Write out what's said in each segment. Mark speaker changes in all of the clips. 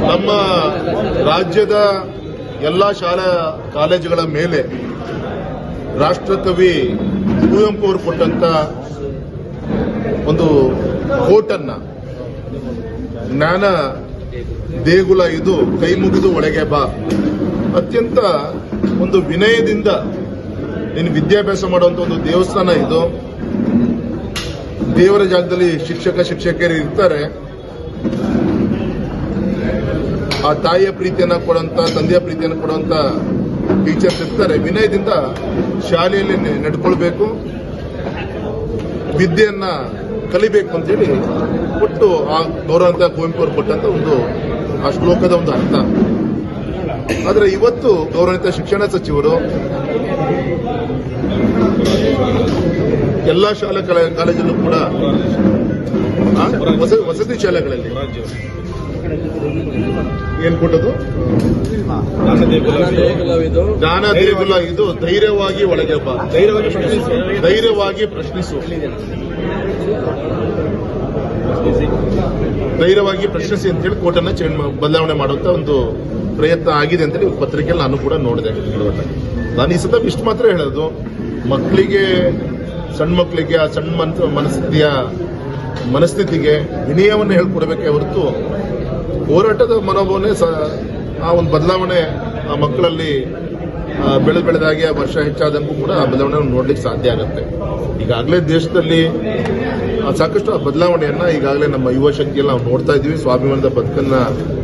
Speaker 1: ನಮ್ಮ ರಾಜ್ಯದ ಎಲ್ಲ ಶಾಲಾ ಕಾಲೇಜುಗಳ ಮೇಲೆ ರಾಷ್ಟ್ರಕವಿ ಕುವೆಂಪು ಅವರು ಕೊಟ್ಟಂತ ಒಂದು ಕೋಟನ್ನ ಜ್ಞಾನ ದೇಗುಲ ಇದು, ಕೈ ಮುಗಿದು ಒಳಗೆ ಬಾ. ಅತ್ಯಂತ ಒಂದು ವಿನಯದಿಂದ ನೀನು ವಿದ್ಯಾಭ್ಯಾಸ ಮಾಡುವಂತ ಒಂದು ದೇವಸ್ಥಾನ ಇದು. ದೇವರ ಜಾಗದಲ್ಲಿ ಶಿಕ್ಷಕ, ಶಿಕ್ಷಕಿಯರು ಇರ್ತಾರೆ. ಆ ತಾಯಿಯ ಪ್ರೀತಿಯನ್ನು ಕೊಡುವಂತ, ತಂದೆಯ ಪ್ರೀತಿಯನ್ನು ಕೊಡುವಂತ ಟೀಚರ್ಸ್ ಇರ್ತಾರೆ. ವಿನಯದಿಂದ ಶಾಲೆಯಲ್ಲಿ ನಡ್ಕೊಳ್ಬೇಕು. ವಿದ್ಯೆಯನ್ನ ಕಲಿಬೇಕು ಅಂತೇಳಿ ಕೊಟ್ಟು ಆ ಗೌರವಂತ ಕುವೆಂಪು ಅವರು ಕೊಟ್ಟಂತ ಒಂದು ಆ ಶ್ಲೋಕದ ಒಂದು ಅರ್ಥ. ಆದರೆ ಇವತ್ತು ಗೌರವಿತ ಶಿಕ್ಷಣ ಸಚಿವರು ಎಲ್ಲಾ ಶಾಲಾ ಕಲ- ಕಾಲೇಜಲ್ಲೂ ಕೂಡ ವಸತಿ ಶಾಲೆಗಳಲ್ಲಿ ಏನ್ ಕೊಟ್ಟದು ಜ್ಞಾನ ದೇಗುಲ ಇದು ಧೈರ್ಯವಾಗಿ ಒಳಗೆ ಬಾ.
Speaker 2: ಧೈರ್ಯವಾಗಿ ಪ್ರಶ್ನಿಸಿ.
Speaker 1: ಧೈರ್ಯವಾಗಿ ಪ್ರಶ್ನಿಸು. ಧೈರ್ಯವಾಗಿ ಪ್ರಶ್ನಿಸಿ ಅಂತ ಹೇಳಿ ಕೋಟನ್ನ ಚೇಂಜ್ ಬದಲಾವಣೆ ಮಾಡುವಂತ ಒಂದು ಪ್ರಯತ್ನ ಆಗಿದೆ ಅಂತೇಳಿ ಪತ್ರಿಕೆಯಲ್ಲಿ ನಾನು ಕೂಡ ನೋಡಿದೆ. ನಾನು ಈ ಸತ ಇಷ್ಟು ಮಾತ್ರ ಹೇಳೋದು. ಮಕ್ಕಳಿಗೆ ಸಣ್ಣ ಮಕ್ಕಳಿಗೆ ಆ ಸಣ್ಣ ಮನ್ಸ ಮನಸ್ಥಿತಿಯ ಮನಸ್ಥಿತಿಗೆ ವಿನಯವನ್ನು ಹೇಳ್ಕೊಡ್ಬೇಕೇ ಹೊರತು ಹೋರಾಟದ ಮನೋಭಾವನೆ ಆ ಒಂದು ಬದಲಾವಣೆ ಆ ಮಕ್ಕಳಲ್ಲಿ ಬೆಳೆ ಬೆಳೆದ ಬೆಳೆದಾಗಿ ಆ ವರ್ಷ ಹೆಚ್ಚಾದಂಗೂ ಕೂಡ ಆ ಬದಲಾವಣೆ ನೋಡ್ಲಿಕ್ಕೆ ಸಾಧ್ಯ ಆಗುತ್ತೆ. ಈಗಾಗಲೇ ದೇಶದಲ್ಲಿ ಸಾಕಷ್ಟು ಆ ಬದಲಾವಣೆಯನ್ನ ಈಗಾಗಲೇ ನಮ್ಮ ಯುವ ಶಕ್ತಿಯಲ್ಲಿ ನಾವು ನೋಡ್ತಾ ಇದ್ದೀವಿ. ಸ್ವಾಭಿಮಾನದ ಬದುಕನ್ನ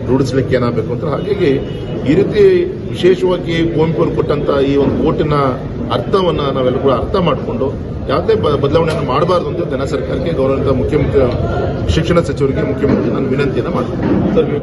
Speaker 1: ರೂಢಿಸ್ಲಿಕ್ಕೆ ಏನಾಗಬೇಕು ಅಂತ. ಹಾಗಾಗಿ ಈ ರೀತಿ ವಿಶೇಷವಾಗಿ ಕುವೆಂಪು ಕೊಟ್ಟಂತ ಈ ಒಂದು ಕೋಟಿನ ಅರ್ಥವನ್ನ ನಾವೆಲ್ಲರೂ ಅರ್ಥ ಮಾಡಿಕೊಂಡು, ಯಾವುದೇ ಬದಲಾವಣೆಯನ್ನು ಮಾಡಬಾರ್ದು ಅಂತ ಜನ ಸರ್ಕಾರಕ್ಕೆ ಗೌರವ ಮುಖ್ಯಮಂತ್ರಿ ಶಿಕ್ಷಣ ಸಚಿವರಿಗೆ ಮುಖ್ಯಮಂತ್ರಿ ನಾನು ವಿನಂತಿಯನ್ನು ಮಾಡ್ತೀನಿ.